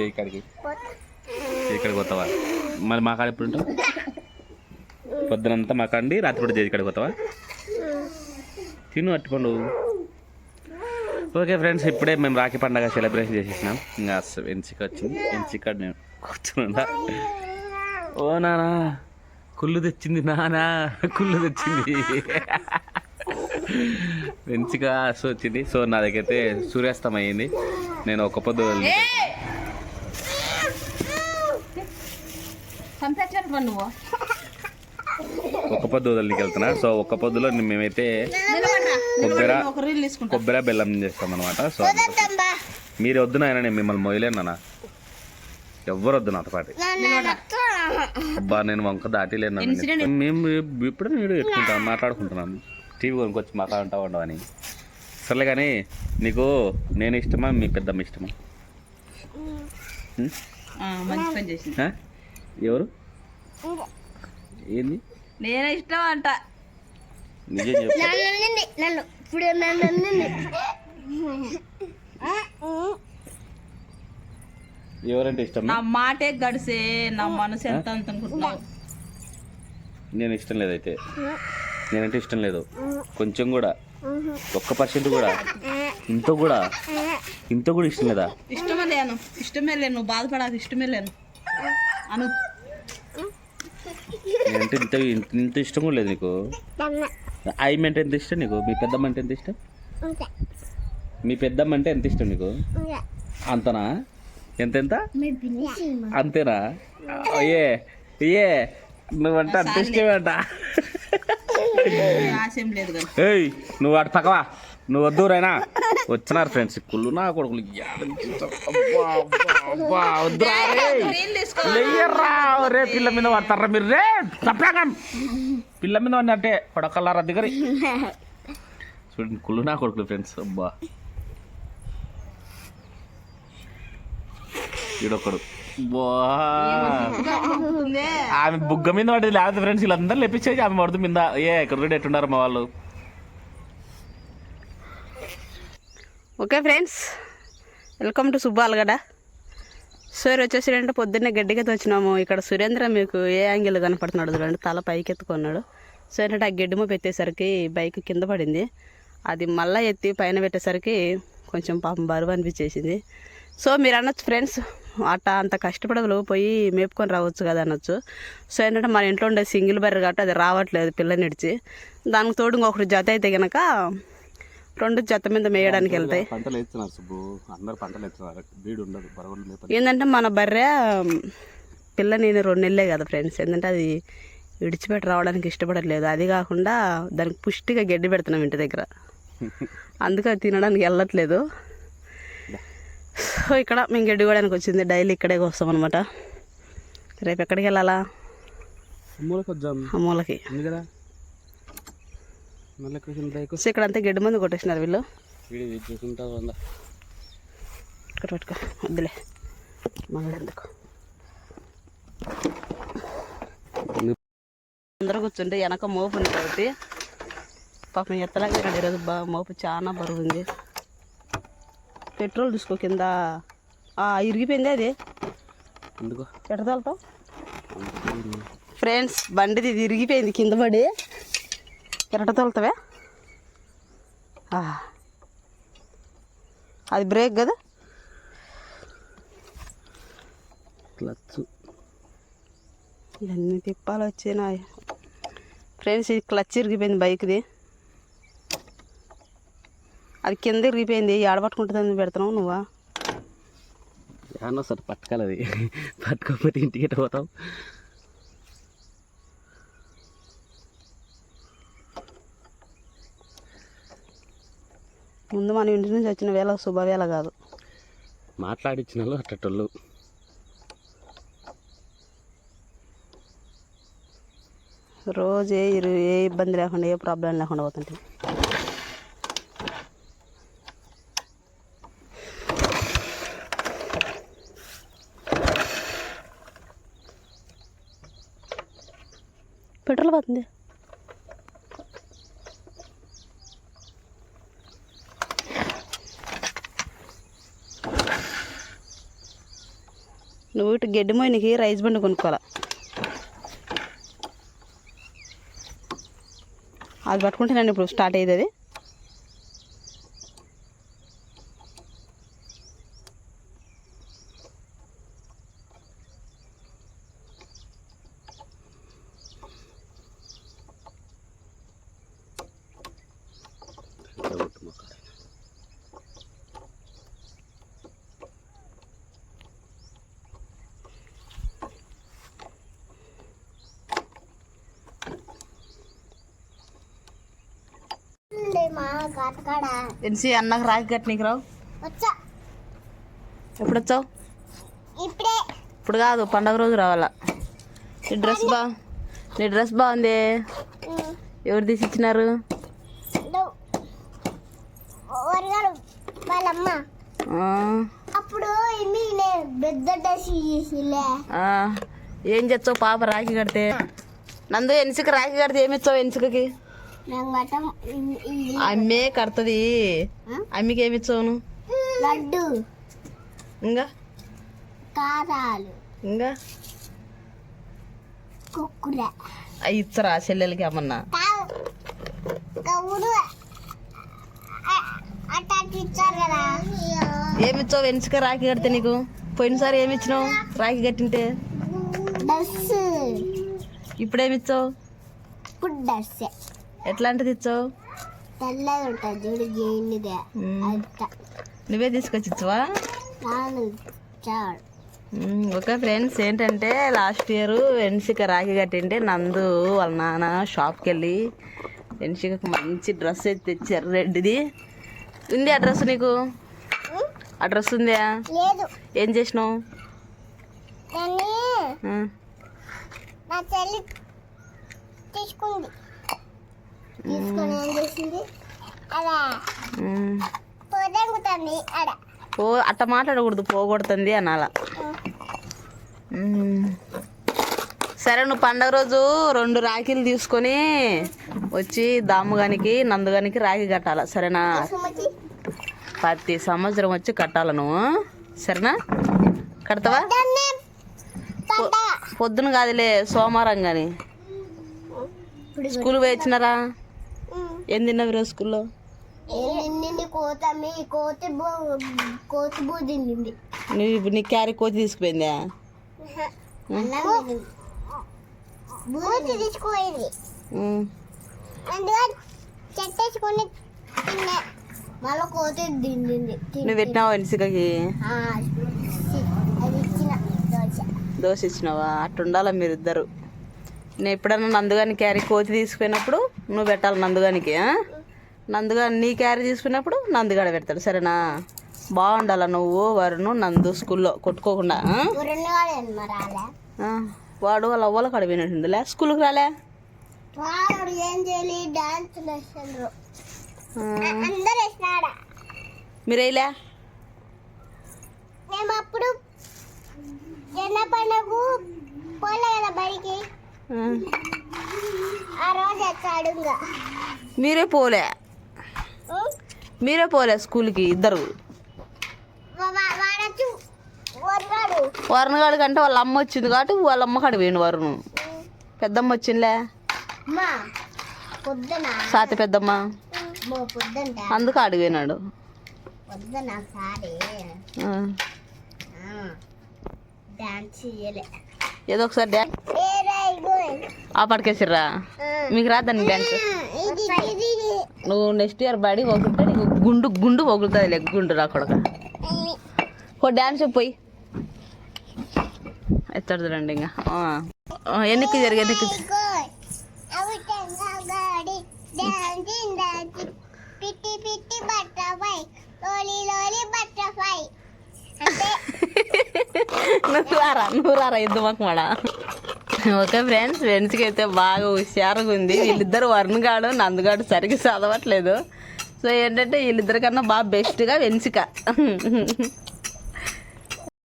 ఏ ఇక్కడికి. ఇక్కడికి పోతావా? మరి మా కాడ ఎప్పుడు ఉంటావు పొద్దునంతా మా కాండి రాత్రి కూడా చేసి ఇక్కడికి పోతావా? తిను అట్టుకోండు. ఓకే ఫ్రెండ్స్ ఇప్పుడే మేము రాఖీ పండగ సెలబ్రేషన్ చేసేసినాం. ఇంకా ఎన్సిక వచ్చింది. ఎన్సిక నేను కూర్చున్నా. ఓ నానా కుళ్ళు తెచ్చింది నానా కుళ్ళు తెచ్చింది. మంచిగా సో వచ్చింది సో నా దగ్గర అయితే సూర్యాస్తం అయ్యింది నేను ఒక పొద్దు వదిలి- చంపేచ్చాను నువ్వు. ఒక పొద్దు వదిలికి వెళ్తున్నా. సో ఒక పొద్దులో మేమైతే కొబ్బరి ఒక రీల్ తీసుకుంటా. కొబ్బరి బెల్లం చేస్తాం అనమాట సో మీరు వద్దు నాయన నేను మిమ్మల్ని మొయ్యలేను నాన్న. ఎవ్వరు వద్దు నాతో పాటు. అబ్బా నేను వంక దాటిలేను మేము ఇప్పుడు నేను పెట్టుకుంటాం మాట్లాడుకుంటున్నాం. టీవీ కొనుక్కొచ్చి మాట్లాడుతూ ఉండవని సర్లే కానీ నీకు నేను ఇష్టమా మీ పెద్దమ్మ ఇష్టమా? ఎవరు? ఏంది? నేనే ఇష్టం అంట. నిజం చెప్పు. నన్ను. ఇప్పుడు నన్ను ఎవరంటే ఇష్టం? నా మాటే గడిసే నా మనసు ఎంత అంత అనుకుంటున్నావు? నేను ఇష్టం లేదైతే. నేనంటే ఇష్టం లేదు. కొంచెం కూడా. ఒక్క పర్సెంట్ కూడా. ఇంత కూడా. ఇంత కూడా ఇష్టం లేదా? ఇష్టమే లేను. ఇష్టమే లేను. నువ్వు బాధపడాలి ఇష్టమే లేను. అను. నేనంటే ఇంత ఇంత ఇష్టం కూడా లేదు నీకు. ఐ అంటే ఎంత ఇష్టం నీకు? మీ పెద్దమ్మ అంటే ఎంత ఇష్టం? మీ పెద్దమ్మ అంటే ఎంత ఇష్టం నీకు? అంతనా? ఎంతెంత? అంతేనా? ఏ ఏ. నువ్వంటే అంత ఇష్టమే అంట ఏయ్ నువ్వు అటు పక్కవా నువ్వు వద్దు రైనా. వచ్చినారు ఫ్రెండ్స్ కుళ్ళు నా కొడుకులు. రే పిల్ల మీద పడతారా మీరు? రే తప్పాగం. పిల్ల మీద అంటే పడకల్లారా దగ్గర చూడండి కుళ్ళు నా కొడుకులు ఫ్రెండ్స్ అబ్బా. ఈడొకడు ఉందే. ఆమె బుగ్గ మీద పడింది లేకపోతే ఫ్రెండ్స్ వీళ్ళందరూ లేపించేసి ఆమె పడుతుంది మీద. ఏ ఎక్కడ రెడీ ఎట్టున్నారు మా వాళ్ళు. Okay friends welcome to Subbalagada sir వచ్చేసి అంటే పొద్దున్నే గడ్డికి వచ్చినాము ఇక్కడ సురేంద్ర మీకు ఏ యాంగిల్ కనపడుతున్నాడు చూడండి తల పైకి ఎత్తుకున్నాడు. సో ఏంటంటే ఆ గడ్డిమో పెట్టేసరికి బైక్ కింద పడింది. అది మళ్ళీ ఎత్తి పైన పెట్టేసరికి కొంచెం పాపం బరువు అనిపించేసింది. సో మీరు అనొచ్చు ఫ్రెండ్స్ అట్ట అంత కష్టపడగలు పోయి మేపుకొని రావచ్చు కదా అనొచ్చు. సో ఏంటంటే మన ఇంట్లో ఉండే సింగిల్ బర్రె కాబట్టి అది రావట్లేదు పిల్లనిడిచి దానికి తోడు ఇంకొకటి జత అయితే కనుక రెండు జత మీద మేయడానికి వెళ్తాయి. ఏంటంటే మన బర్రె పిల్ల నేను రెండు నెలలే కదా ఫ్రెండ్స్. ఏంటంటే అది విడిచిపెట్టి రావడానికి ఇష్టపడట్లేదు. అది కాకుండా దానికి పుష్టిగా గడ్డి పెడుతున్నాం ఇంటి దగ్గర. అందుకే అది తినడానికి వెళ్ళట్లేదు. సో ఇక్కడ మేము గడ్డి కోయడానికి వచ్చింది. డైలీ ఇక్కడే వస్తాం అనమాట రేపు ఎక్కడికి వెళ్ళాలా? సో ఇక్కడ అంతా గడ్డి మంది కొట్టేసినారు వీళ్ళు. వీడియో చూసుకుంటా ఉందా? ఇక్కడ పెట్టుకో. వద్దులే. మళ్ళీ ఎందుకు అందరూ కూర్చుంటే వెనక మోపు ఉంది కాబట్టి. పాపం ఎత్తలాగా ఈరోజు బా మోపు చాలా బరువు ఉంది. పెట్రోల్ చూసుకో కింద. ఇరిగిపోయింది అది. ఎడతాలతో ఫ్రెండ్స్ బండిది ఇది ఇరిగిపోయింది కింద పడి. ఎరట తోలుతావే. అది బ్రేక్ కదా? క్లచ్. ఎన్ని తిప్పాలు వచ్చినాయి. ఫ్రెండ్స్ ఇది క్లచ్ ఇరిగిపోయింది బైక్ది. అది కింద ఇరిగిపోయింది ఏడబట్టుకుంటుంది పెడుతున్నావు నువ్వా? ఏమన్నా సార్ పట్టుకోవాలి అది. పట్టుకోకపోతే ఇంటికి పోతావు ముందు మన ఇంటి నుంచి వచ్చిన వేళ శుభవేళ కాదు. మాట్లాడించిన వాళ్ళు అట్టటోళ్ళు. రోజు ఏ ఇబ్బంది లేకుండా ఏ ప్రాబ్లం లేకుండా పోతుంటాయి వెళ్ళిపోతుంది నువ్వు ఇటు గడ్డి మోయినకి రైస్ బండి కొనుక్కోవాలా? అది పట్టుకుంటే నన్ను ఇప్పుడు స్టార్ట్ అయ్యేది అది. ఎన్సి అన్నకు రాకి కట్టి నీకు రావు? ఎప్పుడు వచ్చావు ఇప్పుడే. కాదు పండగ రోజు రావాలా? నీ డ్రెస్ బా నీ డ్రెస్ బాగుంది? ఎవరు తీసి ఇచ్చినారు? అప్పుడు ఏం చేస్తావు పాప రాఖీ కడితే? నందు ఎన్సిక రాఖీ కడితే ఏమి ఇచ్చావు ఎన్సికకి అమ్మే కడుతుంది. అమ్మికి ఏమి ఇచ్చావు నువ్వు? లడ్డు. ఇంకా? కారాలు. ఇంకా? కుక్కుర. ఇచ్చరా చెల్లెలకి ఏమన్నా? ఏమి ఇచ్చావు ఎన్సిక రాఖీ కడితే నీకు? పోయినసారి ఏమి ఇచ్చినావు రాఖీ కట్టింటే? డ్రెస్ ఇప్పుడేమి ఇచ్చావు ఇప్పుడు డ్రెస్ ఎట్లాంటిది ఇచ్చావు? ఉంటుంది చూడు నువ్వే తీసుకొచ్చి ఇచ్చావా. ఓకే ఫ్రెండ్స్ ఏంటంటే లాస్ట్ ఇయర్ ఎన్సిక రాఖీ కట్టింటే నందు వాళ్ళ నాన్న షాప్కి వెళ్ళి ఎన్సికకు మంచి డ్రెస్ అయితే తెచ్చారు. రెడ్డిది. ఉంది ఆ డ్రెస్ నీకు? ఆ డ్రెస్ ఉందా? లేదు. ఏం చేసినావు? తీసుకుంది. తీసుకొని ఏం చేసింది? అలా. మ్మ్. పోదెంగుతుంది అడ పో అట్ట మాట్లాడకూడదు పోగొడుతుంది అనాల. సరే నువ్వు పండగ రోజు రెండు రాఖీలు తీసుకొని వచ్చి దాముగానికి నందుగానికి రాఖీ కట్టాల సరేనా? ప్రతి సంవత్సరం వచ్చి కట్టాల నువ్వు సరేనా? కడతావా? పొద్దున కాదులే సోమవారం కానీ స్కూల్ పోయి వచ్చినారా? ఏం తిన్నావు ఈరోజు స్కూల్లో? కోత మీ కోతి బో కోతి బూ తిండింది. నువ్వు ఇప్పుడు నీ క్యారీ కోతి తీసుకుపోయిందా? బూతి తీసుకుపోయింది. ఉమ్. అందుగా చెట్టేసుకొని తిన్నా. మళ్ళీ కోతి తిండింది. నువ్వు పెట్టినావు ఇచ్చిన దోశ. ఇచ్చినావా? అట్టు ఉండాలా మీరిద్దరు. నేను ఎప్పుడన్నా నందుగాని క్యారీ కోతి తీసుకుపోయినప్పుడు నువ్వు పెట్టాలి నందుగానికి? నందుగా నీ క్యారీ తీసుకున్నప్పుడు నందుగాడ పెడతాడు సరేనా? బాగుండాలా నువ్వు వరుణు నందు స్కూల్లో కొట్టుకోకుండా వాడు వాళ్ళ అవ్వల కడిపోయినట్టుందిలే స్కూల్కి రాలే? వాడు ఏం చేయాలి డాన్స్ వేస్తుండ్రు. ఆ, అందరు వేసినాడా? మీరు వేయలే? మేము అప్పుడు జన పండుగ పోలే కదా బడికి మీరే పోలే? మీరే పోలే స్కూల్కి ఇద్దరు. వరుణగాడి. కంటే వాళ్ళ అమ్మ వచ్చింది కాబట్టి వాళ్ళ అమ్మ కాడ పోయిండు వరుణు. పెద్దమ్మ వచ్చిందిలే. సాతి పెద్దమ్మ. అందుకు అడిగినాడు ఏదో ఒకసారి డ్యాన్స్ ఆ పడకేసిర్రా? మీకు రాదండి డ్యాన్స్. నువ్వు నెక్స్ట్ ఇయర్ బడి పోకుంటే నీకు గుండు గుండు పోగులుతుంది లెగ్ గుండు రా కొడక. ఓ డ్యాన్స్ పోయి. ఎత్తాడు చూడండి ఇంకా ఎన్నికి జరిగి ఎన్నికి. పిట్టి పిట్టి బట్టర్ఫ్లై లోలి లోలి బట్టర్ఫ్లై అంటే నువ్వు రారా నువ్వు రారా ఇద్దు మాకు మాడ? ఓకే ఫ్రెండ్స్ ఫ్రెండ్స్కి అయితే బాగా హుషారుగా ఉంది. వీళ్ళిద్దరు వరుణ్ నందుగాడు సరిగ్గా చదవట్లేదు. సో ఏంటంటే వీళ్ళిద్దరికన్నా బాగా బెస్ట్గా వెన్సిక.